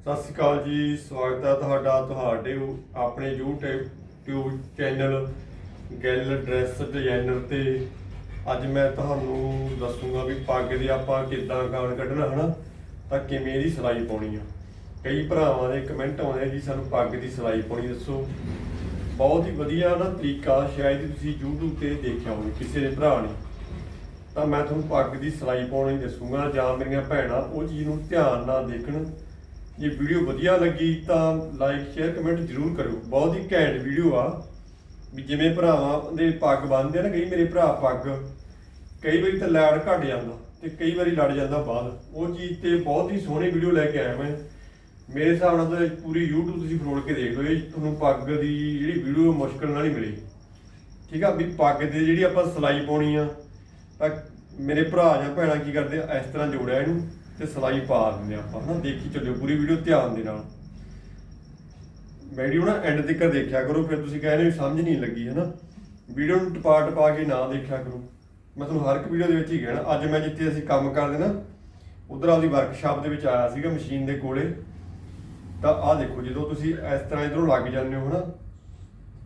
ਸਤਿ ਸ਼੍ਰੀ ਅਕਾਲ ਜੀ, ਸਵਾਗਤ ਹੈ ਤੁਹਾਡਾ, ਤੁਹਾਡੇ ਉਹ ਆਪਣੇ YouTube ਚੈਨਲ ਗੈਲ ਡਰੈਸ ਡਿਜ਼ਾਈਨਰ ਤੇ। ਅੱਜ ਮੈਂ ਤੁਹਾਨੂੰ ਦੱਸੂਗਾ ਵੀ ਪੱਗ ਦੇ ਆਪਾਂ ਕਿੱਦਾਂ ਗਾਣ ਕੱਢਣਾ, ਹਨਾ? ਤਾਂ ਕਿਵੇਂ ਇਹਦੀ ਸਿਲਾਈ ਪਾਉਣੀ ਆ। ਕਈ ਭਰਾਵਾਂ ਦੇ ਕਮੈਂਟ ਆਉਂਦੇ ਆ ਜੀ, ਸਾਨੂੰ ਪੱਗ ਦੀ ਸਿਲਾਈ ਪਾਉਣੀ ਦੱਸੋ। ਬਹੁਤ ਹੀ ਵਧੀਆ ਨਾ ਤਰੀਕਾ, ਸ਼ਾਇਦ ਤੁਸੀਂ YouTube ਤੇ ਦੇਖਿਆ ਹੋਵੇ, ਕਿਸੇ ਦੇ ਭਰਾ ਨੇ। ਤਾਂ ਮੈਂ ਤੁਹਾਨੂੰ ਪੱਗ ਦੀ ਸਿਲਾਈ ਪਾਉਣੀ ਦੱਸੂਗਾ, ਜਾਂ ਮੇਰੀਆਂ ਭੈਣਾਂ, ਉਹ ਚੀਜ਼ ਨੂੰ ਧਿਆਨ ਨਾਲ ਦੇਖਣ। ਜੇ ਵੀਡੀਓ ਵਧੀਆ ਲੱਗੀ ਤਾਂ ਲਾਈਕ ਸ਼ੇਅਰ ਕਮੈਂਟ ਜ਼ਰੂਰ ਕਰਿਓ। ਬਹੁਤ ਹੀ ਘੈਂਟ ਵੀਡੀਓ ਆ। ਵੀ ਜਿਵੇਂ ਭਰਾਵਾਂ ਦੇ ਪੱਗ ਬੰਨ੍ਹਦੇ ਆ ਨਾ, ਕਈ ਮੇਰੇ ਭਰਾ ਪੱਗ ਕਈ ਵਾਰੀ ਤਾਂ ਲੜ ਘਟ ਜਾਂਦਾ ਤੇ ਕਈ ਵਾਰੀ ਲੜ ਜਾਂਦਾ ਬਾਅਦ ਉਹ ਚੀਜ਼ ਤੇ ਬਹੁਤ ਹੀ ਸੋਹਣੀ ਵੀਡੀਓ ਲੈ ਕੇ ਆਇਆ ਮੈਂ। ਮੇਰੇ ਹਿਸਾਬ ਨਾਲ ਤਾਂ ਪੂਰੀ YouTube ਤੁਸੀਂ ਫਰੋਲ ਕੇ ਦੇਖ ਲਓ, ਇਹ ਤੁਹਾਨੂੰ ਪੱਗ ਦੀ ਜਿਹੜੀ ਵੀਡੀਓ ਮੁਸ਼ਕਲ ਨਾਲ ਹੀ ਮਿਲੀ। ਠੀਕ ਆ? ਵੀ ਪੱਗ ਦੇ ਜਿਹੜੀ ਆਪਾਂ ਸਿਲਾਈ ਪਾਉਣੀ ਆ, ਤਾਂ ਮੇਰੇ ਭਰਾ ਜਾਂ ਭੈਣਾਂ ਕੀ ਕਰਦੇ ਆ, ਇਸ ਤਰ੍ਹਾਂ ਜੋੜਿਆ ਇਹਨੂੰ। ਤੇ ਸਿਲਾਈ ਪਾ ਦਿੰਦੇ ਆ ਆਪਾਂ, ਹਨਾ, ਦੇਖੀ ਚੱਲਿਓ, ਪੂਰੀ ਵੀਡੀਓ ਧਿਆਨ ਦੇ ਨਾਲ। ਵੀਡੀਓ ਨਾ ਐਂਡ ਤੱਕ ਦੇਖਿਆ ਕਰੋ, ਫਿਰ ਤੁਸੀਂ ਕਹਿੰਦੇ ਹੋ ਸਮਝ ਨਹੀਂ ਲੱਗੀ, ਹਨਾ। ਵੀਡੀਓ ਨੂੰ ਟਪਾ ਟਪਾ ਕੇ ਨਾ ਦੇਖਿਆ ਕਰੋ। ਮੈਂ ਤੁਹਾਨੂੰ ਹਰ ਇੱਕ ਵੀਡੀਓ ਦੇ ਵਿੱਚ ਹੀ ਕਹਿਣਾ, ਅੱਜ ਮੈਂ ਜਿੱਥੇ ਅਸੀਂ ਕੰਮ ਕਰਦੇ ਨਾ, ਉਧਰ ਆਪਦੀ ਵਰਕਸ਼ਾਪ ਦੇ ਵਿੱਚ ਆਇਆ ਸੀਗਾ ਮਸ਼ੀਨ ਦੇ ਕੋਲੇ। ਤਾਂ ਆਹ ਦੇਖੋ, ਜਦੋਂ ਤੁਸੀਂ ਇਸ ਤਰ੍ਹਾਂ ਇਧਰੋਂ ਲੱਗ ਜਾਂਦੇ ਹੋ, ਹਨਾ,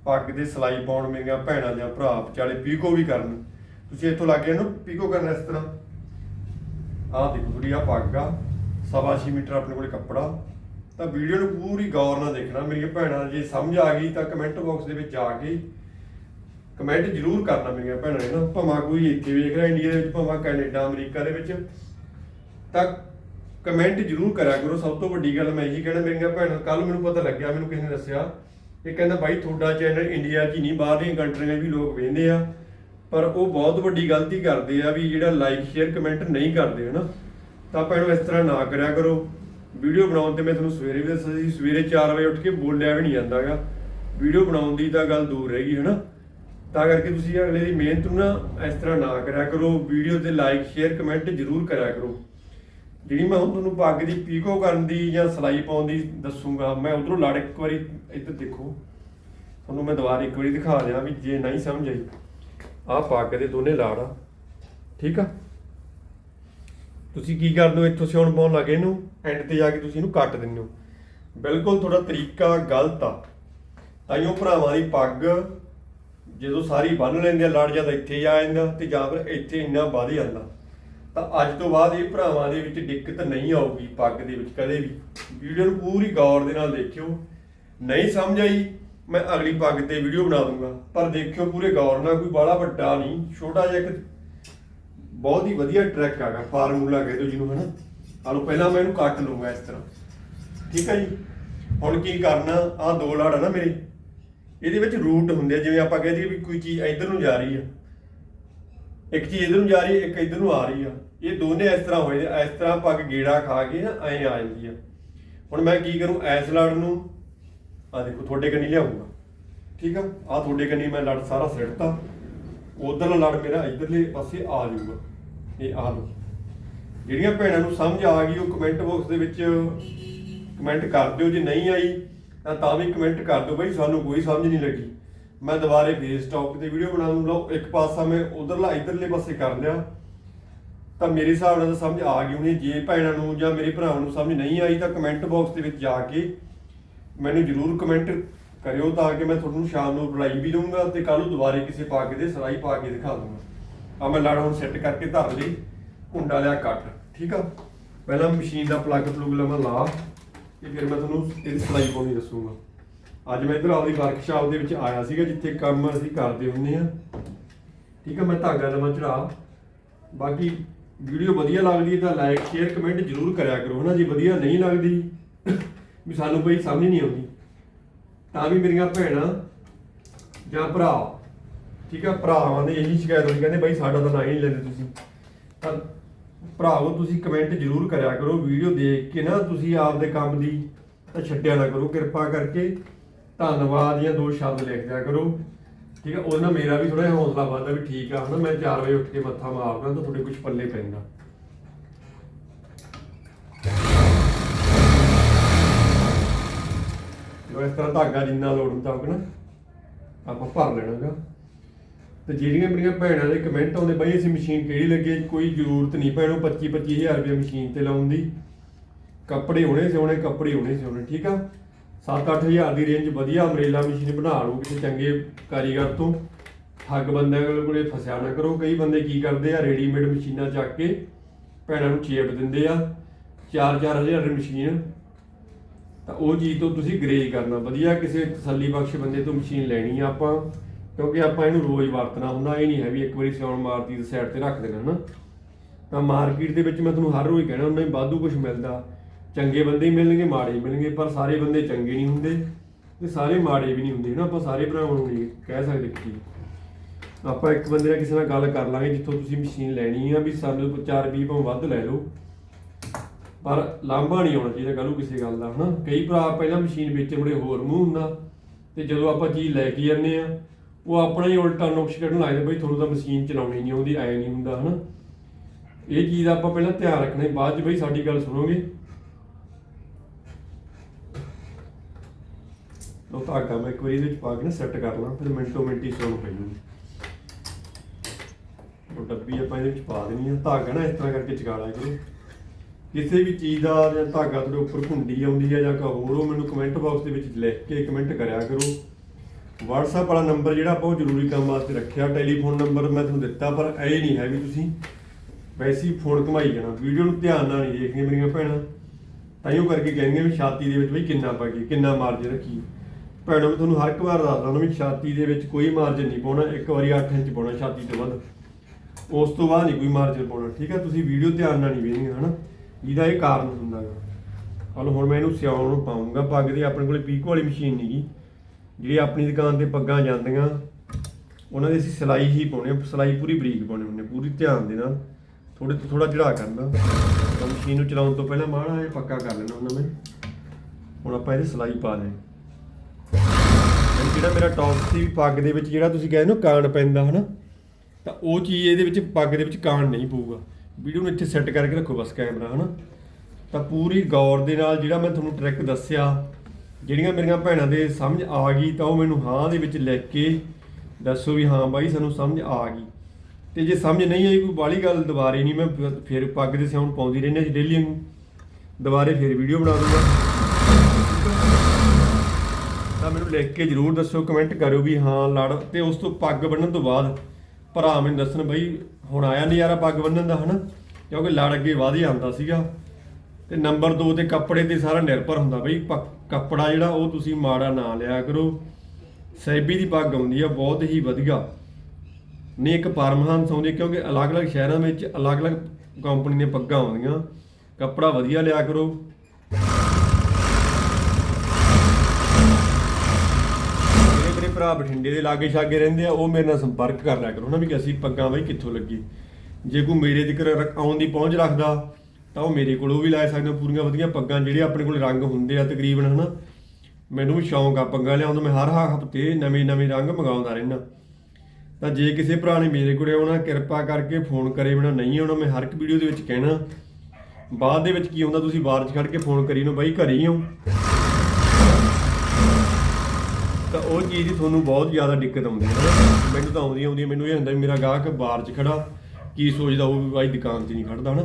ਪੱਗ ਦੇ ਸਿਲਾਈ ਪਾਉਣ ਮੇਰੀਆਂ ਭੈਣਾਂ ਜਾਂ ਭਰਾ ਵਿਚਾਲੇ ਪੀਕੋ ਵੀ ਕਰਨ। ਤੁਸੀਂ ਇੱਥੋਂ ਲੱਗ ਜਾਂਦੇ ਹੋ, ਪੀਕੋ ਕਰਨ ਇਸ ਤਰ੍ਹਾਂ। ਆਹ ਦੇਖੋ ਥੋੜੀ ਆ ਪੱਗ ਆ, ਸਵਾ ਛੇ ਮੀਟਰ ਆਪਣੇ ਕੋਲੇ ਕੱਪੜਾ। ਤਾਂ ਵੀਡੀਓ ਨੂੰ ਪੂਰੀ ਗੌਰ ਨਾਲ ਦੇਖਣਾ, ਮੇਰੀਆਂ ਭੈਣਾਂ, ਜੇ ਸਮਝ ਆ ਗਈ ਤਾਂ ਕਮੈਂਟ ਬਾਕਸ ਦੇ ਵਿੱਚ ਜਾ ਕੇ ਕਮੈਂਟ ਜ਼ਰੂਰ ਕਰਨਾ ਮੇਰੀਆਂ ਭੈਣਾਂ ਨੇ ਨਾ। ਭਾਵੇਂ ਕੋਈ ਇੱਥੇ ਵੇਖ ਰਿਹਾ ਇੰਡੀਆ ਦੇ ਵਿੱਚ, ਭਾਵੇਂ ਕੈਨੇਡਾ ਅਮਰੀਕਾ ਦੇ ਵਿੱਚ। ਤਾਂ ਕਮੈਂਟ ਜ਼ਰੂਰ ਕਰਿਆ ਕਰੋ। ਸਭ ਤੋਂ ਵੱਡੀ ਗੱਲ ਮੈਂ ਇਹੀ ਕਹਿਣਾ ਮੇਰੀਆਂ ਭੈਣਾਂ ਕੱਲ ਮੈਨੂੰ ਪਤਾ ਲੱਗਿਆ, ਮੈਨੂੰ ਕਿਸੇ ਨੇ ਦੱਸਿਆ, ਇਹ ਕਹਿੰਦਾ ਬਾਈ ਤੁਹਾਡਾ ਚੈਨਲ ਇੰਡੀਆ 'ਚ ਹੀ ਨਹੀਂ ਬਾਹਰਲੀਆਂ ਕੰਟਰੀਆਂ 'ਚ ਵੀ ਲੋਕ ਵੇਖਦੇ ਆ। ਪਰ ਉਹ ਬਹੁਤ ਵੱਡੀ ਗਲਤੀ ਕਰਦੇ ਆ ਵੀ ਜਿਹੜਾ ਲਾਈਕ ਸ਼ੇਅਰ ਕਮੈਂਟ ਨਹੀਂ ਕਰਦੇ, ਹਨਾ? ਤਾਂ ਆਪਾਂ ਇਹਨੂੰ ਇਸ ਤਰ੍ਹਾਂ ਨਾ ਕਰਿਆ ਕਰੋ। ਵੀਡੀਓ ਬਣਾਉਣ ਤੇ ਮੈਂ ਤੁਹਾਨੂੰ ਸਵੇਰੇ ਵੀ ਦੱਸਿਆ ਸੀ, ਸਵੇਰੇ 4 ਵਜੇ ਉੱਠ ਕੇ ਬੋਲਿਆ ਵੀ ਨਹੀਂ ਜਾਂਦਾਗਾ ਵੀਡੀਓ ਬਣਾਉਣ ਦੀ ਤਾਂ ਗੱਲ ਦੂਰ ਰਹੇਗੀ ਹਨਾ? ਤਾਂ ਕਰਕੇ ਤੁਸੀਂ ਅਗਲੇ ਦੀ ਮਿਹਨਤ ਨੂੰ ਨਾ ਇਸ ਤਰ੍ਹਾਂ ਨਾ ਕਰਿਆ ਕਰੋ। ਵੀਡੀਓ ਤੇ ਲਾਈਕ ਸ਼ੇਅਰ ਕਮੈਂਟ ਜ਼ਰੂਰ ਕਰਿਆ ਕਰੋ। ਜਿਹੜੀ ਮੈਂ ਹੁਣ ਤੁਹਾਨੂੰ ਪੱਗ ਦੀ ਪੀਕੋ ਕਰਨ ਦੀ ਜਾਂ ਸਿਲਾਈ ਪਾਉਣ ਦੀ ਦੱਸੂਗਾ, ਮੈਂ ਉਧਰੋਂ ਲੜ ਇੱਕ ਵਾਰੀ ਇੱਧਰ ਦੇਖੋ। ਤੁਹਾਨੂੰ ਮੈਂ ਦੁਬਾਰਾ ਇੱਕ ਵਾਰੀ ਦਿਖਾ ਦਿਆਂ ਵੀ ਜੇ ਨਹੀਂ ਸਮਝ ਆਈ। ਆਹ ਪੱਗ ਦੇ ਦੋਨੇ ਲਾੜ ਆ। ਠੀਕ ਆ? ਤੁਸੀਂ ਕੀ ਕਰਦੇ ਹੋ? ਇੱਥੋਂ ਸਿਉਣ ਪਾਉਣ ਲੱਗੇ ਇਹਨੂੰ ਐਂਡ ਤੇ ਜਾ ਕੇ ਤੁਸੀਂ ਇਹਨੂੰ ਕੱਟ ਦਿੰਦੇ ਹੋ। ਬਿਲਕੁਲ ਤੁਹਾਡਾ ਤਰੀਕਾ ਗਲਤ ਆ। ਤਾਂ ਤਾਈਓ ਭਰਾਵਾਂ ਦੀ ਪੱਗ ਜਦੋਂ ਸਾਰੀ ਬੰਨ ਲੈਂਦੇ ਆ, ਲੜ ਜਾਂਦਾ ਇੱਥੇ ਆ ਜਾਂਦਾ ਤੇ ਜਾਂ ਫਿਰ ਇੱਥੇ ਇੰਨਾ ਵੱਧ ਜਾਂਦਾ। ਤਾਂ ਅੱਜ ਤੋਂ ਬਾਅਦ ਇਹ ਭਰਾਵਾਂ ਦੇ ਵਿੱਚ ਦਿੱਕਤ ਨਹੀਂ ਆਊਗੀ ਪੱਗ ਦੇ ਵਿੱਚ ਕਦੇ ਵੀ। ਵੀਡੀਓ ਨੂੰ ਪੂਰੀ ਗੌਰ ਦੇ ਨਾਲ ਦੇਖਿਓ। ਨਹੀਂ ਸਮਝ ਆਈ ਮੈਂ ਅਗਲੀ ਪੱਗ ਤੇ ਵੀਡੀਓ ਬਣਾ ਦੂੰਗਾ। ਪਰ ਦੇਖਿਓ ਪੂਰੇ ਗੌਰ ਨਾਲ, ਕੋਈ ਬਾਲਾ ਵੱਡਾ ਨਹੀਂ, ਛੋਟਾ ਜਿਹਾ ਇੱਕ ਬਹੁਤ ਹੀ ਵਧੀਆ ਟਰੈਕ ਆਗਾ ਫਾਰਮੂਲਾ ਕਹਿ ਦੋ ਜਿਹਨੂੰ, ਹਨਾ? ਆਲੋ ਪਹਿਲਾਂ ਮੈਂ ਇਹਨੂੰ ਕੱਟ ਲੂੰਗਾ ਇਸ ਤਰ੍ਹਾਂ। ਠੀਕ ਹੈ ਜੀ? ਹੁਣ ਕੀ ਕਰਨਾ? ਆਹ ਦੋ ਲੜ ਆ ਨਾ ਮੇਰੇ। ਇਹਦੇ ਵਿੱਚ ਰੂਟ ਹੁੰਦੇ ਆ, ਜਿਵੇਂ ਆਪਾਂ ਕਹਿ ਦਈਏ ਵੀ ਕੋਈ ਚੀਜ਼ ਇੱਧਰ ਨੂੰ ਜਾ ਰਹੀ ਆ। ਇੱਕ ਚੀਜ਼ ਇੱਧਰ ਨੂੰ ਜਾ ਰਹੀ ਹੈ ਇੱਕ ਇੱਧਰ ਨੂੰ ਆ ਰਹੀ ਆ। ਇਹ ਦੋਨੇ ਇਸ ਤਰ੍ਹਾਂ ਹੋਏ ਨੇ। ਇਸ ਤਰ੍ਹਾਂ ਪੱਗ ਗੇੜਾ ਖਾ ਕੇ ਨਾ ਆ ਜਾਂਦੀ ਆ। ਹੁਣ ਮੈਂ ਕੀ ਕਰੂੰ ਐਸ ਲੜ ਨੂੰ ਆ ਦੇਖੋ, ਤੁਹਾਡੇ ਕੰਨੀ ਲਿਆਉਂਗਾ। ਠੀਕ ਆ? ਆ ਤੁਹਾਡੇ ਕੰਨੀ ਮੈਂ ਲੜ ਸਾਰਾ ਸਿੱਟਤਾ ਉਧਰਲਾ ਲੜ ਮੇਰਾ ਇੱਧਰਲੇ ਪਾਸੇ ਆ ਜਾਊਗਾ। ਇਹ ਆ ਲਓ। ਜਿਹੜੀਆਂ ਭੈਣਾਂ ਨੂੰ ਸਮਝ ਆ ਗਈ, ਉਹ ਕਮੈਂਟ ਬਾਕਸ ਦੇ ਵਿੱਚ ਕਮੈਂਟ ਕਰ ਦਿਓ। ਜੇ ਨਹੀਂ ਆਈ, ਤਾਂ ਤਾਂ ਵੀ ਕਮੈਂਟ ਕਰ ਦਿਓ ਬਈ, ਸਾਨੂੰ ਕੋਈ ਸਮਝ ਨਹੀਂ ਲੱਗੀ। ਮੈਂ ਦੁਬਾਰੇ ਫੇਸ ਟਾਕ ਤੇ ਵੀਡੀਓ ਬਣਾ ਦੂੰਗਾ। ਇੱਕ ਪਾਸਾ ਮੈਂ ਉਧਰਲਾ, ਇਧਰਲੇ ਪਾਸੇ ਕਰ ਲਿਆ। ਤਾਂ ਮੇਰੇ ਹਿਸਾਬ ਨਾਲ ਤਾਂ ਸਮਝ ਆ ਗਈ ਹੋਣੀ। ਜੇ ਭੈਣਾਂ ਨੂੰ ਜਾਂ ਮੇਰੇ ਭਰਾਵਾਂ ਨੂੰ ਸਮਝ ਨਹੀਂ ਆਈ, ਤਾਂ ਕਮੈਂਟ ਬਾਕਸ ਦੇ ਵਿੱਚ ਜਾ ਕੇ ਮੈਨੂੰ ਜਰੂਰ ਕਮੈਂਟ ਕਰਿਓ ਤਾਂ ਕਿ ਮੈਂ ਤੁਹਾਨੂੰ ਸ਼ਾਮ ਨੂੰ ਰਿਪਲਾਈ ਵੀ ਦਊਂਗਾ ਤੇ ਕੱਲ ਨੂੰ ਦੁਬਾਰੇ ਕਿਸੇ ਪਾ ਕੇ ਦੇ ਸਿਲਾਈ ਪਾ ਕੇ ਦਿਖਾ ਦੂੰਗਾ। ਆ ਮੈਂ ਲੜ ਹੁਣ ਸੈੱਟ ਕਰਕੇ ਧਰ ਲਈ, ਕੁੰਡਾ ਲਿਆ ਕੱਟ, ਠੀਕ ਆ? ਪਹਿਲਾਂ ਮਸ਼ੀਨ ਦਾ ਪਲੱਗ ਪਲੁਗ ਲਵਾਂ ਲਾ ਤੇ ਫਿਰ ਮੈਂ ਤੁਹਾਨੂੰ ਇਹਦੀ ਸਿਲਾਈ ਪਾਉਣੀ ਦੱਸੂਗਾ। ਅੱਜ ਮੈਂ ਇੱਧਰ ਆਪਦੀ ਵਰਕਸ਼ਾਪ ਦੇ ਵਿੱਚ ਆਇਆ ਸੀਗਾ, ਜਿੱਥੇ ਕੰਮ ਅਸੀਂ ਕਰਦੇ ਹੁੰਦੇ ਆ। ਠੀਕ ਆ, ਮੈਂ ਧਾਗਾ ਲਵਾਂ ਚੜਾ। ਬਾਕੀ ਵੀਡੀਓ ਵਧੀਆ ਲੱਗਦੀ ਹੈ ਤਾਂ ਲਾਈਕ ਸ਼ੇਅਰ ਕਮੈਂਟ ਜ਼ਰੂਰ ਕਰਿਆ ਕਰੋ। ਹਨਾ ਜੀ, ਵਧੀਆ ਨਹੀਂ ਲੱਗਦੀ ਵੀ ਸਾਨੂੰ ਕੋਈ ਸਮਝ ਨਹੀਂ ਆਉਂਦੀ। ਤਾਂ ਵੀ ਮੇਰੀਆਂ ਭੈਣਾਂ ਜਾਂ ਭਰਾ, ਠੀਕ ਆ, ਭਰਾਵਾਂ ਦੇ ਇਹੀ ਸ਼ਿਕਾਇਤ ਹੋਈ, ਕਹਿੰਦੇ ਬਈ ਸਾਡਾ ਤਾਂ ਨਾਂ ਹੀ ਨਹੀਂ ਲੈਂਦੇ ਤੁਸੀਂ। ਤਾਂ ਭਰਾਵੋ, ਤੁਸੀਂ ਕਮੈਂਟ ਜ਼ਰੂਰ ਕਰਿਆ ਕਰੋ, ਵੀਡੀਓ ਦੇਖ ਕੇ ਨਾ ਤੁਸੀਂ ਆਪਦੇ ਕੰਮ ਦੀ ਤਾਂ ਛੱਡਿਆ ਨਾ ਕਰੋ, ਕਿਰਪਾ ਕਰਕੇ ਧੰਨਵਾਦ ਜਾਂ ਦੋ ਸ਼ਬਦ ਲਿਖ ਦਿਆ ਕਰੋ। ਠੀਕ ਆ, ਉਹ ਨਾਲ ਮੇਰਾ ਵੀ ਥੋੜਾ ਜਿਹਾ ਹੌਸਲਾ ਵੱਧਦਾ ਵੀ ਠੀਕ ਆ, ਹਨਾ, ਮੈਂ 4 ਵਜੇ ਉੱਠ ਕੇ ਮੱਥਾ ਮਾਰਦਾ ਤਾਂ ਤੁਹਾਡੇ ਕੁਝ ਪੱਲੇ ਪੈਂਦਾ। ਜੋ ਇਸ ਤਰ੍ਹਾਂ ਧਾਗਾ ਜਿੰਨਾ ਲੋੜ ਮੁਤਾਬਕ ਨਾ, ਆਪਾਂ ਭਰ ਲੈਣਾਗਾ। ਤੇ ਜਿਹੜੀਆਂ ਮੇਰੀਆਂ ਭੈਣਾਂ ਦੇ ਕਮੈਂਟ ਆਉਂਦੇ, ਬਈ ਅਸੀਂ ਮਸ਼ੀਨ ਕਿਹੜੀ ਲੱਗੇ, ਕੋਈ ਜ਼ਰੂਰਤ ਨਹੀਂ ਭੈਣੋ 25 25000 ਰੁਪਏ ਮਸ਼ੀਨ ਤੇ ਲਾਉਣ ਦੀ। ਕੱਪੜੇ ਹੋਣੇ ਸਿਉਣੇ, ਕੱਪੜੇ ਹੋਣੇ ਸਿਉਣੇ, ਠੀਕ ਆ? 7-8000 ਦੀ ਰੇਂਜ ਵਧੀਆ ਅਮਰੇਲਾ ਮਸ਼ੀਨ ਬਣਾ ਲਓ ਕਿਸੇ ਚੰਗੇ ਕਾਰੀਗਰ ਤੋਂ। ਠੱਗ ਬੰਦਿਆਂ ਕੋਲ ਕੋਲੇ ਫਸਿਆ ਨਾ ਕਰੋ। ਕਈ ਬੰਦੇ ਕੀ ਕਰਦੇ ਆ ਰੈਡੀਮੇਡ ਮਸ਼ੀਨਾਂ ਚੱਕ ਕੇ ਭੈਣਾਂ ਨੂੰ ਚੇਪ ਦਿੰਦੇ ਆ। 4-4000 ਦੀ ਮਸ਼ੀਨ ਤਾਂ ਉਹ ਚੀਜ਼ ਤੋਂ ਤੁਸੀਂ ਗਰੇਜ ਕਰਨਾ। ਵਧੀਆ ਕਿਸੇ ਤਸੱਲੀ ਬਖਸ਼ ਬੰਦੇ ਤੋਂ ਮਸ਼ੀਨ ਲੈਣੀ ਆ ਆਪਾਂ, ਕਿਉਂਕਿ ਆਪਾਂ ਇਹਨੂੰ ਰੋਜ਼ ਵਰਤਣਾ ਹੁੰਦਾ, ਇਹ ਨਹੀਂ ਹੈ ਵੀ ਇੱਕ ਵਾਰੀ ਸਿਉਣ ਮਾਰਤੀ ਤੇ ਸਾਈਡ ਤੇ ਰੱਖ ਦੇਣਾ, ਹਨਾ? ਤਾਂ ਮਾਰਕੀਟ ਦੇ ਵਿੱਚ ਮੈਂ ਤੁਹਾਨੂੰ ਹਰ ਰੋਜ਼ ਕਹਿਣਾ ਹੁੰਦਾ ਵੀ ਵਾਧੂ ਕੁਝ ਮਿਲਦਾ। ਚੰਗੇ ਬੰਦੇ ਹੀ ਮਿਲਣਗੇ, ਮਾੜੇ ਹੀ ਮਿਲਣਗੇ, ਪਰ ਸਾਰੇ ਬੰਦੇ ਚੰਗੇ ਨਹੀਂ ਹੁੰਦੇ ਤੇ ਸਾਰੇ ਮਾੜੇ ਵੀ ਨਹੀਂ ਹੁੰਦੇ ਨਾ ਆਪਾਂ ਸਾਰੇ ਭਰਾਵਾਂ ਨੂੰ ਨਹੀਂ ਕਹਿ ਸਕਦੇ ਕਿ ਆਪਾਂ ਇੱਕ ਬੰਦੇ ਨਾਲ ਕਿਸੇ ਨਾਲ ਗੱਲ ਕਰ ਲਾਂਗੇ, ਜਿੱਥੋਂ ਤੁਸੀਂ ਮਸ਼ੀਨ ਲੈਣੀ ਆ, ਵੀ ਸਾਨੂੰ 4 20 ਭਾਵੇਂ ਵੱਧ ਲੈ ਲਓ। ਪਰ ਲਾਂਭਾ ਨਹੀਂ ਆਉਣਾ ਚਾਹੀਦਾ ਕੱਲ੍ਹ ਕਿਸੇ ਗੱਲ ਦਾ, ਹਨਾ? ਕਈ ਭਰਾ ਪਹਿਲਾਂ ਮਸ਼ੀਨ ਵੇਚਣ ਬੜੇ ਹੋਰ ਮੂੰਹ ਹੁੰਦਾ। ਤੇ ਜਦੋਂ ਆਪਾਂ ਚੀਜ਼ ਲੈ ਕੇ ਜਾਂਦੇ ਆ, ਉਹ ਆਪਣਾ ਹੀ ਉਲਟਾ ਨੁਕਸ ਕੱਢਣ ਲੱਗਦੇ ਬਈ ਤੁਹਾਨੂੰ ਤਾਂ ਮਸ਼ੀਨ ਚਲਾਉਣੀ ਨਹੀਂ ਆਉਂਦੀ, ਐ ਨਹੀਂ ਹੁੰਦਾ, ਹਨਾ? ਇਹ ਚੀਜ਼ ਆਪਾਂ ਪਹਿਲਾਂ ਧਿਆਨ ਰੱਖਣਾ ਬਾਅਦ 'ਚ ਬਈ ਸਾਡੀ ਗੱਲ ਸੁਣੋਗੇ। ਲੋ ਧਾਗਾ ਮੈਂ ਇੱਕ ਵਾਰੀ ਇਹਦੇ ਵਿੱਚ ਪਾ ਕੇ ਨਾ ਸੈੱਟ ਕਰ ਲਾਂ, ਫਿਰ ਮਿੰਟੋ ਮਿੰਟੀ ਸੁਣ ਪਈ ਉਹ ਡੱਬੀ ਆਪਾਂ ਇਹਦੇ ਵਿੱਚ ਪਾ ਦੇਣੀ ਆ, ਧਾਗਾ ਨਾ ਇਸ ਤਰ੍ਹਾਂ ਕਰਕੇ ਚਗਾ ਲਿਆ ਕਰੋ। ਕਿਸੇ ਵੀ ਚੀਜ਼ ਦਾ ਜਾਂ ਧਾਗਾ ਤੁਹਾਡੇ ਉੱਪਰ ਘੁੰਡੀ ਆਉਂਦੀ ਹੈ ਜਾਂ ਕਾ ਹੋਰ, ਉਹ ਮੈਨੂੰ ਕਮੈਂਟ ਬਾਕਸ ਦੇ ਵਿੱਚ ਲਿਖ ਕੇ ਕਮੈਂਟ ਕਰਿਆ ਕਰੋ। WhatsApp ਵਾਲਾ ਨੰਬਰ ਜਿਹੜਾ ਬਹੁਤ ਜ਼ਰੂਰੀ ਕੰਮ ਵਾਸਤੇ ਰੱਖਿਆ। ਟੈਲੀਫੋਨ ਨੰਬਰ ਮੈਂ ਤੁਹਾਨੂੰ ਦਿੱਤਾ, ਪਰ ਇਹ ਨਹੀਂ ਹੈ ਵੀ ਤੁਸੀਂ ਵੈਸੇ ਹੀ ਫੋਨ ਘਮਾਈ ਜਾਣਾ। ਵੀਡੀਓ ਨੂੰ ਧਿਆਨ ਨਾਲ ਨਹੀਂ ਦੇਖਣੀਆਂ ਮੇਰੀਆਂ ਭੈਣਾਂ। ਤਾਈਓ ਕਰਕੇ ਕਹਿੰਦੀਆਂ ਵੀ ਛਾਤੀ ਦੇ ਵਿੱਚ ਬਈ ਕਿੰਨਾ ਪਾਈਏ ਕਿੰਨਾ ਮਾਰਜਨ ਰੱਖੀਏ। ਭੈਣੋ, ਮੈਂ ਤੁਹਾਨੂੰ ਹਰ ਇੱਕ ਵਾਰ ਦੱਸਦਾ ਹਾਂ ਵੀ ਛਾਤੀ ਦੇ ਵਿੱਚ ਕੋਈ ਮਾਰਜਨ ਨਹੀਂ ਪਾਉਣਾ, ਇੱਕ ਵਾਰੀ 8 ਇੰਚ ਪਾਉਣਾ ਛਾਤੀ ਤੋਂ ਵੱਧ। ਉਸ ਤੋਂ ਬਾਅਦ ਨਹੀਂ ਕੋਈ ਮਾਰਜਨ ਪਾਉਣਾ, ਠੀਕ ਹੈ ਤੁਸੀਂ ਵੀਡੀਓ ਧਿਆਨ ਨਾਲ ਨਹੀਂ ਵੇਖਣੀ, ਹਨਾ? ਜਿਹਦਾ ਇਹ ਕਾਰਨ ਹੁੰਦਾ ਗਾ। ਹਲ ਹੁਣ ਮੈਂ ਇਹਨੂੰ ਸਿਆਉਣ ਨੂੰ ਪਾਉਂਗਾ, ਪੱਗ ਦੀ ਆਪਣੇ ਕੋਲੇ ਪੀਕੋ ਵਾਲੀ ਮਸ਼ੀਨ ਨਹੀਂਗੀ ਜਿਹੜੀ ਆਪਣੀ ਦੁਕਾਨ ਤੇ ਪੱਗਾਂ ਜਾਂਦੀਆਂ, ਉਹਨਾਂ ਦੀ ਅਸੀਂ ਸਿਲਾਈ ਹੀ ਪਾਉਣੇ ਆ, ਸਿਲਾਈ ਪੂਰੀ ਬਰੀਕ ਪਾਉਣੀ ਹੁੰਦੇ ਪੂਰੀ ਧਿਆਨ ਦੇ ਨਾਲ। ਥੋੜੇ ਤੋਂ ਥੋੜਾ ਚੜਾ ਕਰਨਾ ਤਾਂ ਮਸ਼ੀਨ ਨੂੰ ਚਲਾਉਣ ਤੋਂ ਪਹਿਲਾਂ ਮਾੜਾ ਇਹ ਪੱਕਾ ਕਰ ਲੈਣਾ ਉਹਨਾਂ ਮੈਂ ਹੁਣ ਆਪਾਂ ਇਹਦੀ ਸਿਲਾਈ ਪਾ ਦੇ ਜਿਹੜਾ ਮੇਰਾ ਟੌਪ ਸੀ ਪੱਗ ਦੇ ਵਿੱਚ ਜਿਹੜਾ ਤੁਸੀਂ ਕਹਿੰਦੇ ਹੋ ਕਾਂਡ ਪੈਂਦਾ ਹਨਾ, ਤਾਂ ਉਹ ਚੀਜ਼ ਇਹਦੇ ਵਿੱਚ ਪੱਗ ਦੇ ਵਿੱਚ ਕਾਂਡ ਨਹੀਂ ਪਊਗਾ। ਵੀਡੀਓ ਨੂੰ ਇੱਥੇ ਸੈੱਟ ਕਰਕੇ ਰੱਖੋ ਬਸ ਕੈਮਰਾ ਹਨਾ? ਤਾਂ ਪੂਰੀ ਗੌਰ ਦੇ ਨਾਲ ਜਿਹੜਾ ਮੈਂ ਤੁਹਾਨੂੰ ਟ੍ਰਿਕ ਦੱਸਿਆ, ਜਿਹੜੀਆਂ ਮੇਰੀਆਂ ਭੈਣਾਂ ਦੇ ਸਮਝ ਆ ਗਈ, ਤਾਂ ਉਹ ਮੈਨੂੰ ਹਾਂ ਦੇ ਵਿੱਚ ਲਿਖ ਕੇ ਦੱਸੋ ਵੀ ਹਾਂ ਬਾਈ, ਸਾਨੂੰ ਸਮਝ ਆ ਗਈ। ਤੇ ਜੇ ਸਮਝ ਨਹੀਂ ਆਈ, ਕੋਈ ਬਾਲੀ ਗੱਲ, ਦੁਬਾਰੇ ਨਹੀਂ, ਮੈਂ ਫਿਰ- ਪੱਗ ਦੇ ਸਿਆਉਣ ਪਾਉਂਦੀ ਰਹਿੰਦੀ ਹਾਂ ਡੇਲੀ ਨੂੰ ਦੁਬਾਰੇ ਫਿਰ ਵੀਡੀਓ ਬਣਾ ਦੂੰਗਾ। ਤਾਂ ਮੈਨੂੰ ਲਿਖ ਕੇ ਜਰੂਰ ਦੱਸੋ ਕਮੈਂਟ ਕਰਿਓ ਵੀ ਹਾਂ, ਲੜ ਤੇ ਉਸ ਤੋਂ ਪੱਗ ਬੰਨਣ ਤੋਂ ਬਾਅਦ ਭਰਾ ਮੈਨੂੰ ਦੱਸਣ ਬਈ, ਹੁਣ ਆਇਆ ਨਜ਼ਾਰਾ ਪੱਗ ਬੰਨਣ ਦਾ, ਹਨਾ? ਕਿਉਂਕਿ ਲੜ ਅੱਗੇ ਵਧ ਹੀ ਆਉਂਦਾ ਸੀਗਾ। ਤੇ ਨੰਬਰ 2 ਤੇ ਕੱਪੜੇ ਤੇ ਸਾਰਾ ਨਿਰਭਰ ਹੁੰਦਾ ਬਈ, ਪ- ਕੱਪੜਾ ਜਿਹੜਾ ਉਹ ਤੁਸੀਂ ਮਾੜਾ ਨਾ ਲਿਆ ਕਰੋ। ਸੈਬੀ ਦੀ ਪੱਗ ਆਉਂਦੀ ਆ, ਬਹੁਤ ਹੀ ਵਧੀਆ। ਨਹੀਂ, ਇੱਕ ਪਰਮਹੰਸ ਆਉਂਦੀ ਕਿਉਂਕਿ ਅਲੱਗ-ਅਲੱਗ ਸ਼ਹਿਰਾਂ ਵਿੱਚ ਅਲੱਗ-ਅਲੱਗ ਕੰਪਨੀ ਦੀਆਂ ਪੱਗਾਂ ਆਉਂਦੀਆਂ। ਕੱਪੜਾ ਵਧੀਆ ਲਿਆ ਕਰੋ ਜਿਹੜੇ ਮੇਰੇ ਭਰਾ ਬਠਿੰਡੇ ਦੇ ਲਾਗੇ ਛਾਗੇ ਰਹਿੰਦੇ ਆ, ਉਹ ਮੇਰੇ ਨਾਲ ਸੰਪਰਕ ਕਰ ਲਿਆ ਕਰੋ। ਨਾ ਵੀ ਕਿ ਅਸੀਂ ਪੱਗਾਂ ਬਈ ਕਿੱਥੋਂ ਲੱਗੀ? ਜੇ ਕੋਈ ਮੇਰੇ ਜ਼ਿਕਰ ਆਉਣ ਦੀ ਪਹੁੰਚ ਰੱਖਦਾ, ਤਾਂ ਉਹ ਮੇਰੇ ਕੋਲੋਂ ਵੀ ਲੈ ਸਕਦੇ, ਪੂਰੀਆਂ ਵਧੀਆ ਪੱਗਾਂ ਜਿਹੜੇ ਆਪਣੇ ਕੋਲ ਰੰਗ ਹੁੰਦੇ ਆ ਤਕਰੀਬਨ, ਹਨਾ। ਮੈਨੂੰ ਵੀ ਸ਼ੌਂਕ ਆ ਪੱਗਾਂ ਲਿਆਉਣ ਦਾ, ਮੈਂ ਹਰ ਹਫ਼ਤੇ ਨਵੇਂ ਨਵੇਂ ਰੰਗ ਮੰਗਾਉਂਦਾ ਰਹਿਣਾ ਤਾਂ ਜੇ ਕਿਸੇ ਭਰਾ ਨੇ ਮੇਰੇ ਕੋਲੇ ਆਉਣਾ, ਕਿਰਪਾ ਕਰਕੇ ਫੋਨ ਕਰੇ ਬਿਨਾ ਨਹੀਂ ਆਉਣਾ, ਮੈਂ ਹਰ ਇੱਕ ਵੀਡੀਓ ਦੇ ਵਿੱਚ ਕਹਿਣਾ, ਬਾਅਦ ਦੇ ਵਿੱਚ ਕੀ ਹੁੰਦਾ, ਤੁਸੀਂ ਬਾਹਰ 'ਚ ਖੜ ਕੇ ਫੋਨ ਕਰੀ ਨੂੰ ਬਾਈ ਘਰੇ ਹੀ ਹੋ ਤਾਂ ਉਹ ਚੀਜ਼ ਦੀ ਤੁਹਾਨੂੰ ਬਹੁਤ ਜ਼ਿਆਦਾ ਦਿੱਕਤ ਆਉਂਦੀ ਹੈ ਨਾ। ਮੈਨੂੰ ਤਾਂ ਆਉਂਦੀ ਆਉਂਦੀ, ਮੈਨੂੰ ਇਹ ਹੁੰਦਾ ਵੀ ਮੇਰਾ ਗਾਹਕ ਬਾਹਰ 'ਚ ਖੜਾ, ਕੀ ਸੋਚਦਾ ਉਹ ਵੀ ਬਾਈ ਦੁਕਾਨ 'ਚ ਨਹੀਂ ਖੜਦਾ, ਹਨਾ।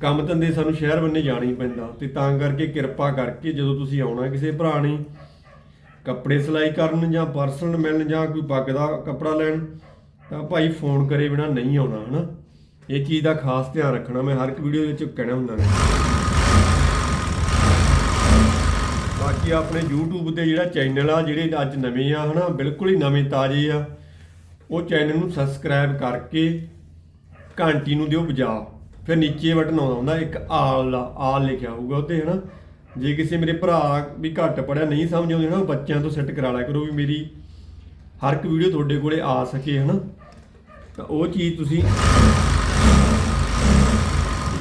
ਕੰਮ ਧੰਦੇ ਸਾਨੂੰ ਸ਼ਹਿਰ ਬੰਨੇ ਜਾਣਾ ਹੀ ਪੈਂਦਾ, ਤੇ ਤਾਂ ਕਰਕੇ ਕਿਰਪਾ ਕਰਕੇ ਜਦੋਂ ਤੁਸੀਂ ਆਉਣਾ ਕਿਸੇ ਭਰਾ ਨੇ, ਕੱਪੜੇ ਸਿਲਾਈ ਕਰਨ ਜਾਂ ਪਰਸਨਲ ਮਿਲਣ ਜਾਂ ਕੋਈ ਪੱਗ ਦਾ ਕੱਪੜਾ ਲੈਣ, ਤਾਂ ਭਾਈ ਫੋਨ ਕਰੇ ਬਿਨਾ ਨਹੀਂ ਆਉਣਾ, ਹਨਾ। ਇਹ ਚੀਜ਼ ਦਾ ਖਾਸ ਧਿਆਨ ਰੱਖਣਾ, ਮੈਂ ਹਰ ਇੱਕ ਵੀਡੀਓ ਵਿੱਚ ਕਹਿਣਾ ਹੁੰਦਾ। ਨੇ ਬਾਕੀ ਆਪਣੇ YouTube ਤੇ ਜਿਹੜਾ ਚੈਨਲ ਆ, ਜਿਹੜੇ ਅੱਜ ਨਵੇਂ ਆ, ਹਨਾ, ਬਿਲਕੁਲ ਹੀ ਨਵੇਂ ਤਾਜ਼ੇ ਆ, ਉਹ ਚੈਨਲ ਨੂੰ ਸਬਸਕ੍ਰਾਈਬ ਕਰਕੇ ਘੰਟੀ ਨੂੰ ਦਿਓ ਵਜਾ। ਫਿਰ ਨੀਚੇ ਬਟਨ ਆਉਂਦਾ ਹੁੰਦਾ, ਇੱਕ ਆਲ ਦਾ, ਆਲ ਲਿਖਿਆ ਹੋਊਗਾ ਉੱਤੇ ਹਨਾ। ਜੇ ਕਿਸੇ ਮੇਰੇ ਭਰਾ ਵੀ ਘੱਟ ਪੜਿਆ ਨਹੀਂ ਸਮਝ ਆਉਂਦੀ ਨਾ ਉਹ ਬੱਚਿਆਂ ਤੋਂ ਸੈੱਟ ਕਰਾ ਲਿਆ ਕਰੋ ਵੀ ਮੇਰੀ ਹਰ ਇੱਕ ਵੀਡੀਓ ਤੁਹਾਡੇ ਕੋਲੇ ਆ ਸਕੇ, ਹਨਾ। ਤਾਂ ਉਹ ਚੀਜ਼ ਤੁਸੀਂ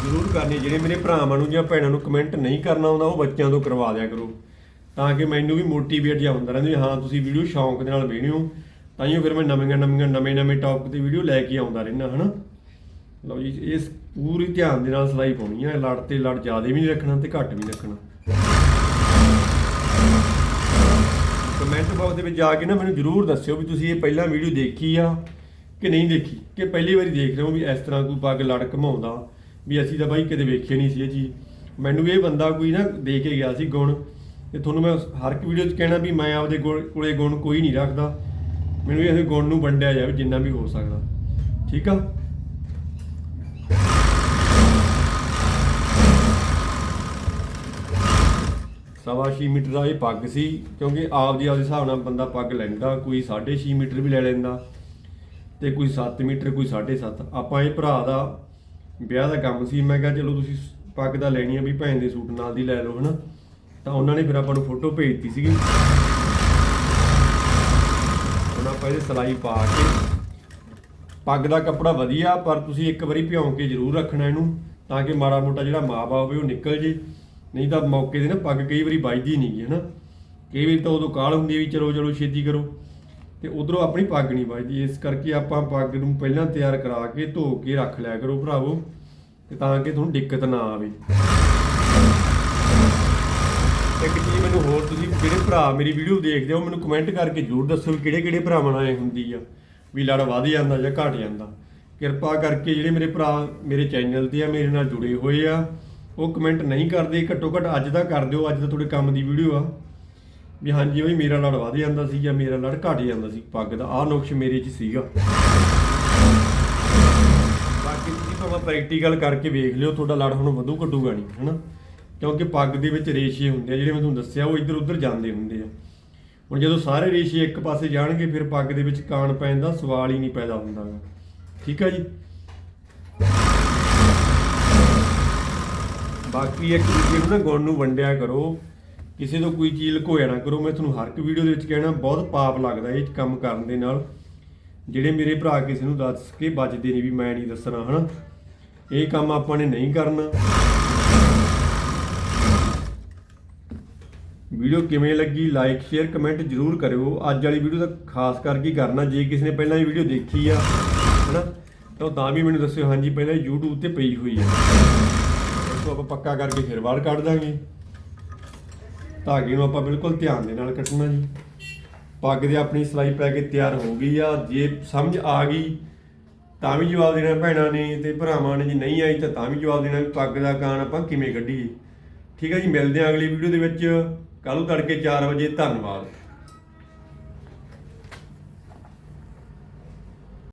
ਜ਼ਰੂਰ ਕਰਨੀ, ਜਿਹੜੇ ਮੇਰੇ ਭਰਾਵਾਂ ਨੂੰ ਜਾਂ ਭੈਣਾਂ ਨੂੰ ਕਮੈਂਟ ਨਹੀਂ ਕਰਨਾ ਆਉਂਦਾ, ਉਹ ਬੱਚਿਆਂ ਤੋਂ ਕਰਵਾ ਦਿਆ ਕਰੋ। ਤਾਂ ਕਿ ਮੈਨੂੰ ਵੀ ਮੋਟੀਵੇਟ ਜਿਹਾ ਹੁੰਦਾ ਰਹਿੰਦਾ ਵੀ ਹਾਂ, ਤੁਸੀਂ ਵੀਡੀਓ ਸ਼ੌਂਕ ਦੇ ਨਾਲ ਵੇਖਿਓ ਤਾਂ ਹੀ ਫਿਰ ਮੈਂ ਨਵੀਆਂ ਨਵੀਆਂ ਨਵੇਂ ਨਵੇਂ ਟੌਪਿਕ ਤੇ ਵੀਡੀਓ ਲੈ ਕੇ ਆਉਂਦਾ ਰਹਿਣਾ ਹਨਾ? ਲਓ ਜੀ, ਇਸ ਪੂਰੀ ਧਿਆਨ ਦੇ ਨਾਲ ਸਿਲਾਈ ਪਾਉਣੀ ਹੈ ਲੜ ਤੇ ਲੜ ਜ਼ਿਆਦਾ ਵੀ ਨਹੀਂ ਰੱਖਣਾ ਤੇ ਘੱਟ ਵੀ ਰੱਖਣਾ। ਕਮੈਂਟ ਬਾਕਸ ਦੇ ਵਿੱਚ ਜਾ ਕੇ ਨਾ ਮੈਨੂੰ ਜਰੂਰ ਦੱਸਿਓ ਵੀ ਤੁਸੀਂ ਇਹ ਪਹਿਲਾਂ ਵੀਡੀਓ ਦੇਖੀ ਆ ਕਿ ਨਹੀਂ ਦੇਖੀ? ਕਿ ਪਹਿਲੀ ਵਾਰੀ ਦੇਖ ਰਹੇ ਹੋ ਵੀ ਇਸ ਤਰ੍ਹਾਂ ਕੋਈ ਪੱਗ ਲੜ ਘਮਾਉਂਦਾ, ਵੀ ਅਸੀਂ ਤਾਂ ਬਾਈ ਕਦੇ ਵੇਖਿਆ ਨਹੀਂ ਸੀ ਇਹ ਚੀਜ਼। ਮੈਨੂੰ ਵੀ ਇਹ ਬੰਦਾ ਕੋਈ ਨਾ ਦੇ ਕੇ ਗਿਆ ਸੀ ਗੁਣ ਤੇ ਤੁਹਾਨੂੰ ਮੈਂ ਹਰ ਇੱਕ ਵੀਡੀਓ 'ਚ ਕਹਿਣਾ ਵੀ ਮੈਂ ਆਪਦੇ ਗੁਣ- ਕੋਲੇ ਗੁਣ ਕੋਈ ਨਹੀਂ ਰੱਖਦਾ। ਮੈਨੂੰ ਇਹ ਗੁਣ ਨੂੰ ਵੰਡਿਆ ਜਾਵੇ ਜਿੰਨਾ ਵੀ ਹੋ ਸਕਦਾ। ਠੀਕ ਆ? ਸਵਾ ਛੇ ਮੀਟਰ ਦਾ ਇਹ ਪੱਗ ਸੀ, ਕਿਉਂਕਿ ਆਪ ਆਪਦੀ ਆਪਦੇ ਹਿਸਾਬ ਨਾਲ ਬੰਦਾ ਪੱਗ ਲੈਂਦਾ, ਕੋਈ 6.5 ਮੀਟਰ ਵੀ ਲੈ ਲੈਂਦਾ ਤੇ ਕੋਈ 7 ਮੀਟਰ, ਕੋਈ 7.5 ਆਪਾਂ ਇਹ ਭਰਾ ਦਾ ਵਿਆਹ ਦਾ ਕੰਮ ਸੀ, ਮੈਂ ਕਿਹਾ ਚਲੋ ਤੁਸੀਂ ਪੱਗ ਦਾ ਲੈਣੀ ਆ ਵੀ ਭੈਣ ਦੇ ਸੂਟ ਨਾਲ ਦੀ ਲੈ ਲਓ, ਹਨਾ? ਤਾਂ ਉਹਨਾਂ ਨੇ ਫਿਰ ਆਪਾਂ ਨੂੰ ਫੋਟੋ ਭੇਜਤੀ ਸੀਗੀ। ਉਹਨਾਂ ਪਹਿਲੇ ਸਲਾਈ ਪਾ ਕੇ, ਪੱਗ ਦਾ ਕੱਪੜਾ ਵਧੀਆ, ਪਰ ਤੁਸੀਂ ਇੱਕ ਵਾਰੀ ਭਿਉਂ ਕੇ ਜ਼ਰੂਰ ਰੱਖਣਾ ਇਹਨੂੰ, ਤਾਂ ਕਿ ਮਾੜਾ ਮੋਟਾ ਜਿਹੜਾ ਮਾਪਾ ਹੋਵੇ ਉਹ ਨਿਕਲ ਜੇ। ਨਹੀਂ ਤਾਂ ਮੌਕੇ 'ਤੇ ਨਾ ਪੱਗ ਕਈ ਵਾਰੀ ਵੱਜਦੀ ਨਹੀਂ ਹੈ ਨਾ ਕਈ ਵਾਰੀ ਤਾਂ ਉਦੋਂ ਕਾਲ ਹੁੰਦੀ ਵੀ ਚਲੋ ਚਲੋ, ਛੇਤੀ ਕਰੋ। ਤੇ ਉਧਰੋਂ ਆਪਣੀ ਪੱਗ ਨਹੀਂ ਵੱਜਦੀ, ਇਸ ਕਰਕੇ ਆਪਾਂ ਪੱਗ ਨੂੰ ਪਹਿਲਾਂ ਤਿਆਰ ਕਰਾ ਕੇ ਧੋ ਕੇ ਰੱਖ ਲਿਆ ਕਰੋ ਭਰਾਵੋ, ਤੇ ਤਾਂ ਕਿ ਤੁਹਾਨੂੰ ਦਿੱਕਤ ਨਾ ਆਵੇ। ਇੱਕ ਚੀਜ਼ ਮੈਨੂੰ ਹੋਰ ਤੁਸੀਂ ਜਿਹੜੇ ਭਰਾ ਮੇਰੀ ਵੀਡੀਓ ਦੇਖਦੇ ਹੋ, ਮੈਨੂੰ ਕਮੈਂਟ ਕਰਕੇ ਜਰੂਰ ਦੱਸੋ ਵੀ ਕਿਹੜੇ ਕਿਹੜੇ ਭਰਾਵਾਂ ਨਾਲ ਇਹ ਹੁੰਦੀ ਆ, ਵੀ ਲੜ ਵਧ ਜਾਂਦਾ ਜਾਂ ਘਟ ਜਾਂਦਾ। ਕਿਰਪਾ ਕਰਕੇ ਜਿਹੜੇ ਮੇਰੇ ਭਰਾ ਮੇਰੇ ਚੈਨਲ ਤੇ ਆ, ਮੇਰੇ ਨਾਲ ਜੁੜੇ ਹੋਏ ਆ, ਉਹ ਕਮੈਂਟ ਨਹੀਂ ਕਰਦੇ, ਘੱਟੋ ਘੱਟ ਅੱਜ ਦਾ ਕਰ ਦਿਓ, ਅੱਜ ਦਾ ਤੁਹਾਡੇ ਕੰਮ ਦੀ ਵੀਡੀਓ ਆ। ਵੀ ਹਾਂਜੀ ਬਈ, ਮੇਰਾ ਲੜ ਵਧ ਜਾਂਦਾ ਸੀ ਜਾਂ ਮੇਰਾ ਲੜ ਘਟ ਜਾਂਦਾ ਸੀ, ਪੱਗ ਦਾ ਆਹ ਨੁਕਸ਼ ਮੇਰੇ 'ਚ ਸੀਗਾ। ਬਾਕੀ ਤੁਸੀਂ ਭਾਵੇਂ ਪ੍ਰੈਕਟੀਕਲ ਕਰਕੇ ਵੇਖ ਲਿਓ, ਤੁਹਾਡਾ ਲੜ ਹੁਣ ਵਧੂ ਘਟੂਗਾ ਨਹੀਂ, ਹਨਾ? ਕਿਉਂਕਿ ਪੱਗ ਦੇ ਵਿੱਚ ਰੇਸ਼ੇ ਹੁੰਦੇ ਆ, ਜਿਹੜੇ ਮੈਂ ਤੁਹਾਨੂੰ ਦੱਸਿਆ, ਉਹ ਇੱਧਰ ਉੱਧਰ ਜਾਂਦੇ ਹੁੰਦੇ ਆ। ਹੁਣ ਜਦੋਂ ਸਾਰੇ ਰੇਸ਼ੇ ਇੱਕ ਪਾਸੇ ਜਾਣਗੇ, ਫਿਰ ਪੱਗ ਦੇ ਵਿੱਚ ਕਾਣ ਪੈਣ ਦਾ ਸਵਾਲ ਹੀ ਨਹੀਂ ਪੈਦਾ ਹੁੰਦਾ। ਗਾ। ਠੀਕ ਆ ਜੀ? ਬਾਕੀ ਇੱਕ ਦੂਜੇ ਨੂੰ ਨਾ ਗੁਣ ਨੂੰ ਵੰਡਿਆ ਕਰੋ। ਕਿਸੇ ਤੋਂ ਕੋਈ ਚੀਜ਼ ਲੁਕੋਇਆ ਨਾ ਕਰੋ। ਮੈਂ ਤੁਹਾਨੂੰ ਹਰ ਇੱਕ ਵੀਡੀਓ ਦੇ ਵਿੱਚ ਕਹਿਣਾ, ਬਹੁਤ ਪਾਪ ਲੱਗਦਾ ਇਹ ਕੰਮ ਕਰਨ ਦੇ ਨਾਲ। ਜਿਹੜੇ ਮੇਰੇ ਭਰਾ ਕਿਸੇ ਨੂੰ ਦੱਸ ਕੇ ਬਚਦੇ ਨਹੀਂ ਵੀ ਮੈਂ ਨਹੀਂ ਦੱਸਣਾ, ਹਨਾ? ਇਹ ਕੰਮ ਆਪਾਂ ਨੇ ਨਹੀਂ ਕਰਨਾ। ਵੀਡੀਓ ਕਿਵੇਂ ਲੱਗੀ ਲਾਈਕ ਸ਼ੇਅਰ ਕਮੈਂਟ ਜਰੂਰ ਕਰਿਓ। ਅੱਜ ਵਾਲੀ ਵੀਡੀਓ ਦਾ ਖਾਸ ਕਰਕੇ ਹੀ ਕਰਨਾ, ਜੇ ਕਿਸੇ ਨੇ ਪਹਿਲਾਂ ਇਹ ਵੀਡੀਓ ਦੇਖੀ ਆ, ਹਨਾ, ਤਾਂ ਉਹ ਤਾਂ ਵੀ ਮੈਨੂੰ ਦੱਸਿਓ। ਹਾਂਜੀ, ਪਹਿਲਾਂ ਇਹ YouTube ਤੇ ਪਈ ਹੋਈ ਆ। ਇਸ ਤੋਂ ਆਪਾਂ ਪੱਕਾ ਕਰਕੇ ਫਿਰ ਬਾਹਰ ਕੱਢ ਦਾਂਗੇ। ਧਾਗੇ ਨੂੰ ਆਪਾਂ ਬਿਲਕੁਲ ਧਿਆਨ ਦੇ ਨਾਲ ਕੱਟਣਾ ਜੀ। ਪੱਗ ਦੇ ਆਪਣੀ ਸਲਾਈ ਪੈ ਕੇ ਤਿਆਰ ਹੋ ਗਈ ਆ। ਜੇ ਸਮਝ ਆ ਗਈ, ਤਾਂ ਵੀ ਜਵਾਬ ਦੇਣਾ ਭੈਣਾਂ ਨੇ, ਤੇ ਭਰਾਵਾਂ ਨੇ। ਜੇ ਨਹੀਂ ਆਈ ਤਾਂ ਤਾਂ ਵੀ ਜਵਾਬ ਦੇਣਾ ਵੀ ਪੱਗ ਦਾ ਕਾਨ ਆਪਾਂ ਕਿਵੇਂ ਕੱਢੀਏ। ਠੀਕ ਹੈ ਜੀ, ਮਿਲਦੇ ਹਾਂ ਅਗਲੀ ਵੀਡੀਓ ਦੇ ਵਿੱਚ। ਕੱਲ੍ਹ ਨੂੰ ਤੜਕੇ 4 ਵਜੇ ਧੰਨਵਾਦ।